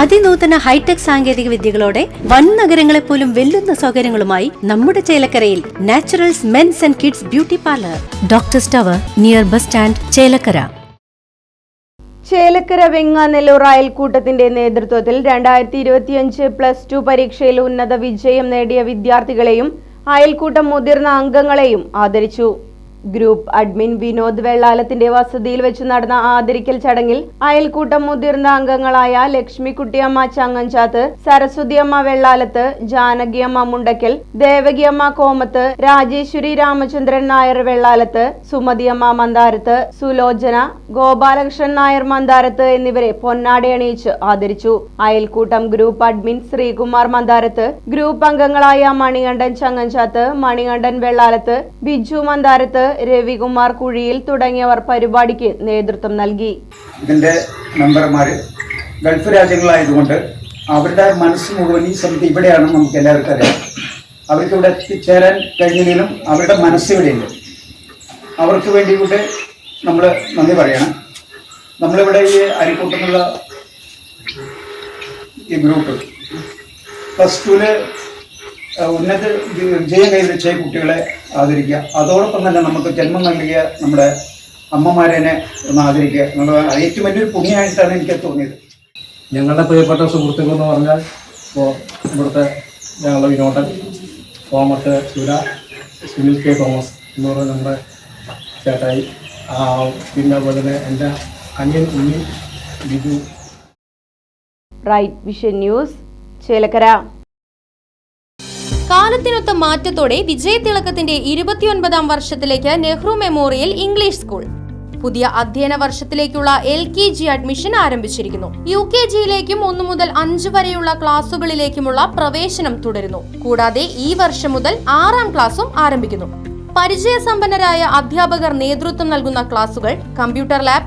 അതിനൂതന hi tech സാങ്കേതിക വിദ്യകളോടെ വൻ നഗരങ്ങളെ പോലും വെല്ലുന്ന സൗകര്യങ്ങളുമായി നമ്മുടെ ചേലക്കരയിൽ naturals men's and kids beauty parlour. Doctor tower near bus stand Chelakkara. Chelakkara Venganellur അയൽക്കൂട്ടത്തിന്റെ നേതൃത്വത്തിൽ രണ്ടായിരത്തി ഇരുപത്തിയഞ്ച് പ്ലസ് ടു പരീക്ഷയിൽ ഉന്നത വിജയം നേടിയ വിദ്യാർത്ഥികളെയും അയൽക്കൂട്ടം മുതിർന്ന അംഗങ്ങളെയും ആദരിച്ചു. ഗ്രൂപ്പ് അഡ്മിൻ വിനോദ് വെള്ളാലത്തിന്റെ വസതിയിൽ വെച്ച് നടന്ന ആദരിക്കൽ ചടങ്ങിൽ അയൽക്കൂട്ടം മുതിർന്ന അംഗങ്ങളായ ലക്ഷ്മിക്കുട്ടിയമ്മ ചങ്ങഞ്ചാത്ത് സരസ്വതിയമ്മ വെള്ളാലത്ത് ജാനകിയമ്മ മുണ്ടക്കൽ ദേവകിയമ്മ കോമത്ത് രാജേശ്വരി രാമചന്ദ്രൻ നായർ വെള്ളാലത്ത് സുമതിയമ്മ മന്ദാരത്ത് സുലോചന ഗോപാലകൃഷ്ണൻ നായർ മന്ദാരത്ത് എന്നിവരെ പൊന്നാടയണിയിച്ച് ആദരിച്ചു. അയൽക്കൂട്ടം group admin Srikumar Mandarath group അംഗങ്ങളായ മണികണ്ഠൻ ചങ്ങഞ്ചാത്ത് മണികണ്ഠൻ വെള്ളാലത്ത് ബിജു മന്ദാരത്ത് രവികുമാർ കുഴിയിൽ തുടങ്ങിയവർ പരിപാടിക്ക് നേതൃത്വം നൽകി. ഇതിന്റെ മെമ്പർമാർ ഗൾഫ് രാജ്യങ്ങളായതുകൊണ്ട് അവരുടെ മനസ്സ് മുഴുവൻ ഈ സമിതി ഇവിടെയാണ് നമുക്ക് എല്ലാവർക്കും അറിയാം. അവർക്ക് ഇവിടെ എത്തിച്ചേരാൻ കഴിഞ്ഞതിലും അവരുടെ മനസ്സ് ഇവിടെയുണ്ട്. അവർക്ക് വേണ്ടി കൂടെ നമ്മൾ നന്ദി പറയണം. നമ്മളിവിടെ ഈ അരിക്കൂട്ടുന്നുള്ള ഈ ഗ്രൂപ്പ് പ്ലസ് ടുവിൽ ഉന്നത വിജയം കൈവരിച്ച കുട്ടികളെ ആദരിക്കുക. അതോടൊപ്പം തന്നെ നമുക്ക് ജന്മം നൽകിയ നമ്മുടെ അമ്മമാരെ ഒന്ന് ആദരിക്കുക. എന്നുള്ള ഏറ്റവും വലിയൊരു പുണ്യമായിട്ടാണ് എനിക്ക് തോന്നിയത്. ഞങ്ങളുടെ പ്രിയപ്പെട്ട സുഹൃത്തുക്കൾ എന്ന് പറഞ്ഞാൽ ഇപ്പോൾ ഇവിടുത്തെ ഞങ്ങളുടെ വിനോദൻ തോമസ് സുര സുനിൽ കെ തോമസ് എന്ന് പറയുന്ന നമ്മുടെ ചേട്ടായി പിന്നെ അതുപോലെ തന്നെ എന്റെ അനിയൻ Unni Biju. Right vision news Chelakkara. കാലത്തിനൊത്ത മാറ്റത്തോടെ വിജയതിളക്കത്തിന്റെ ഇരുപത്തിയൊൻപതാം വർഷത്തിലേക്ക് നെഹ്റു മെമ്മോറിയൽ ഇംഗ്ലീഷ് സ്കൂൾ. പുതിയ അധ്യയന വർഷത്തിലേക്കുള്ള എൽ കെ ജി അഡ്മിഷൻ ആരംഭിച്ചിരിക്കുന്നു. യു കെ ജിയിലേക്കും ഒന്നു മുതൽ അഞ്ച് വരെയുള്ള ക്ലാസുകളിലേക്കുമുള്ള പ്രവേശനം തുടരുന്നു. കൂടാതെ ഈ വർഷം മുതൽ ആറാം ക്ലാസും ആരംഭിക്കുന്നു. പരിചയസമ്പന്നരായ അധ്യാപകർ നേതൃത്വം നൽകുന്ന ക്ലാസുകൾ കമ്പ്യൂട്ടർ ലാബ്